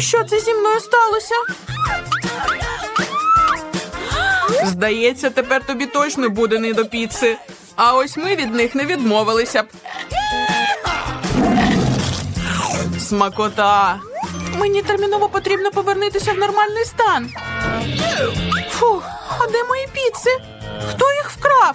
що це зі мною сталося? Здається, тепер тобі точно буде не до піци. А ось ми від них не відмовилися б. Смакота. Мені терміново потрібно повернутися в нормальний стан. Фух, а де мої піци? Хто їх вкрав?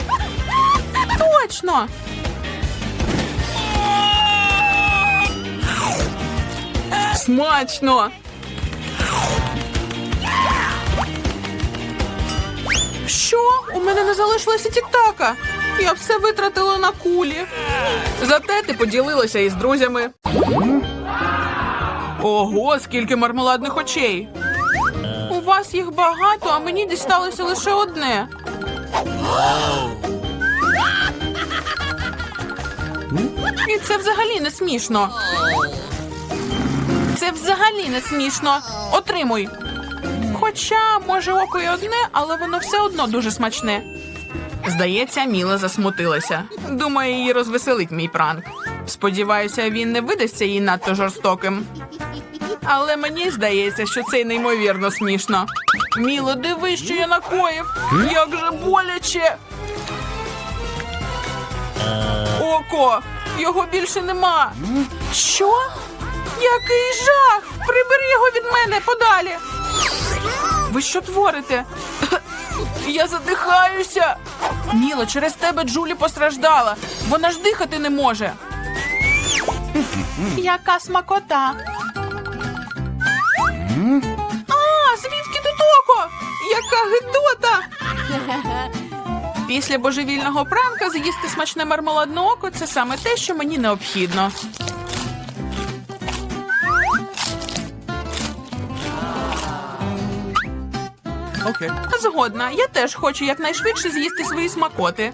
Точно. Смачно. Що? У мене не залишилося тіктака. Я все витратила на кулі. Зате ти поділилася із друзями. Ого, скільки мармеладних очей. У вас їх багато, а мені дісталося лише одне. І це взагалі не смішно. Це взагалі не смішно. Отримуй. Хоча, може, око й одне, але воно все одно дуже смачне. Здається, Міла засмутилася. Думаю, її розвеселить мій пранк. Сподіваюся, він не видасться їй надто жорстоким. Але мені здається, що це неймовірно смішно. Міло, диви, що я накоїв. Як же боляче. Око! Його більше нема. Що? Який жах! Прибери його від мене подалі. Ви що творите? Я задихаюся. Міло, через тебе Джулі постраждала. Вона ж дихати не може. Яка смакота. А, звідки тут око? Яка гидота! Після божевільного пранка з'їсти смачне мармеладне око це саме те, що мені необхідно. Okay. Згодна, я теж хочу якнайшвидше з'їсти свої смакоти.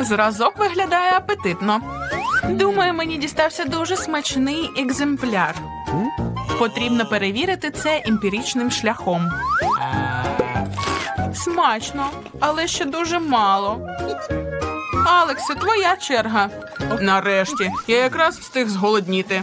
Зразок виглядає апетитно. Думаю, мені дістався дуже смачний екземпляр. Потрібно перевірити це емпіричним шляхом. Смачно, але ще дуже мало. Алексе, твоя черга. Нарешті, я якраз встиг зголодніти.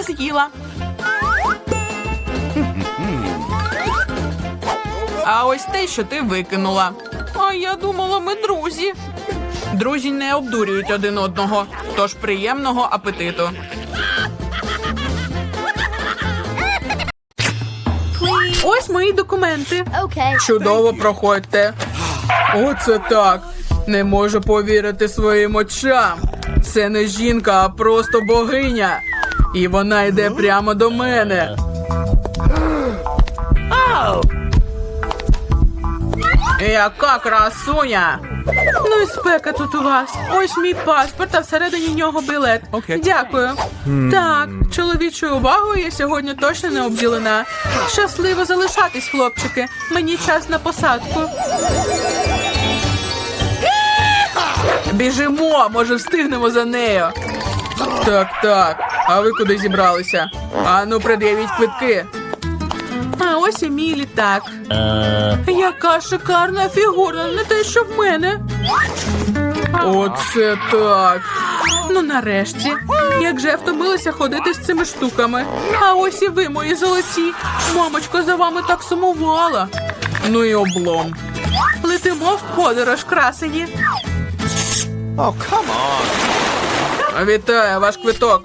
Все з'їла. А ось те, що ти викинула. А я думала, ми друзі. Друзі не обдурюють один одного, тож приємного апетиту. Ось мої документи. Okay. Чудово проходьте. Оце так. Не можу повірити своїм очам. Це не жінка, а просто богиня. І вона йде прямо до мене. Яка красуня! Ну і спека тут у вас. Ось мій паспорт, а всередині нього білет. Окей. Дякую. Так, чоловічою увагою я сьогодні точно не обділена. Щасливо залишатись, хлопчики. Мені час на посадку. Біжимо, може встигнемо за нею. Так, так. А ви куди зібралися? Ану, пред'явіть квитки. А ось і мій літак. Яка шикарна фігура, не те, що в мене. Оце так. Ну нарешті. Як же я втомилася ходити з цими штуками. А ось і ви, мої золоті. Мамочко за вами так сумувала. Ну і облом. Летимо в подорож, красені. Oh, come on. Вітаю, ваш квиток.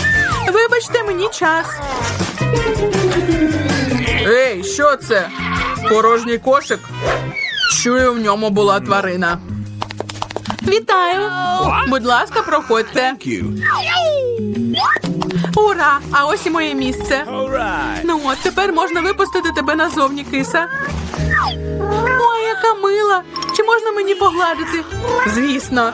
Вибачте мені час. Ей, що це? Порожній кошик? Чую, в ньому була тварина. Вітаю! Будь ласка, проходьте. Ура! А ось і моє місце. Ну от тепер можна випустити тебе назовні, киса. Ой, яка мила! Чи можна мені погладити? Звісно.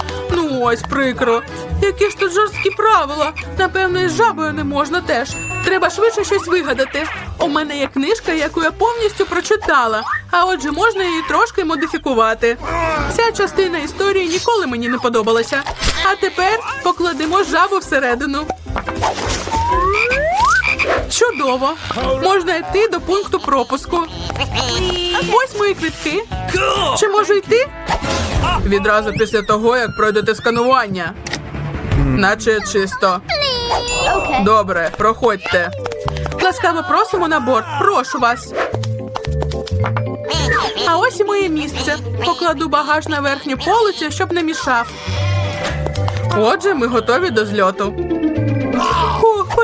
Ось прикро. Які ж тут жорсткі правила. Напевно, із жабою не можна теж. Треба швидше щось вигадати. У мене є книжка, яку я повністю прочитала. А отже, можна її трошки модифікувати. Ця частина історії ніколи мені не подобалася. А тепер покладемо жабу всередину. Чудово! Можна йти до пункту пропуску. Ось мої квитки. Чи можу йти? Відразу після того, як пройдете сканування. Наче чисто. Добре, проходьте. Ласкаво просимо на борт. Прошу вас. А ось і моє місце. Покладу багаж на верхню полицю, щоб не мішав. Отже, ми готові до зльоту.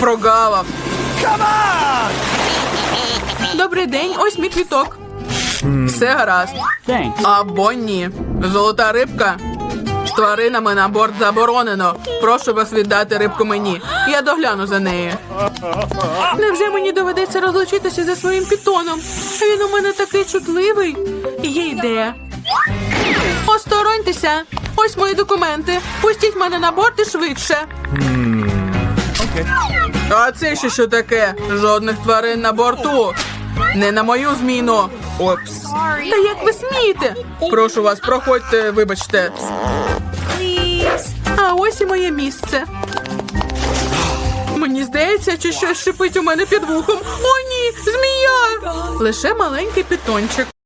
прогавав. Добрий день, ось мій квіток. Все гаразд. Або ні. Золота рибка. З тваринами на борт заборонено. Прошу вас віддати рибку мені. Я догляну за нею. Невже мені доведеться розлучитися зі своїм пітоном? Він у мене такий чутливий. Є ідея. Остороньтеся. Ось мої документи. Пустіть мене на борт і швидше. А це ще що таке? Жодних тварин на борту. Не на мою зміну. Опс. Та як ви смієте? Прошу вас, проходьте, вибачте. А ось і моє місце. Мені здається, чи щось шипить у мене під вухом. О, ні, змія! Лише маленький питончик.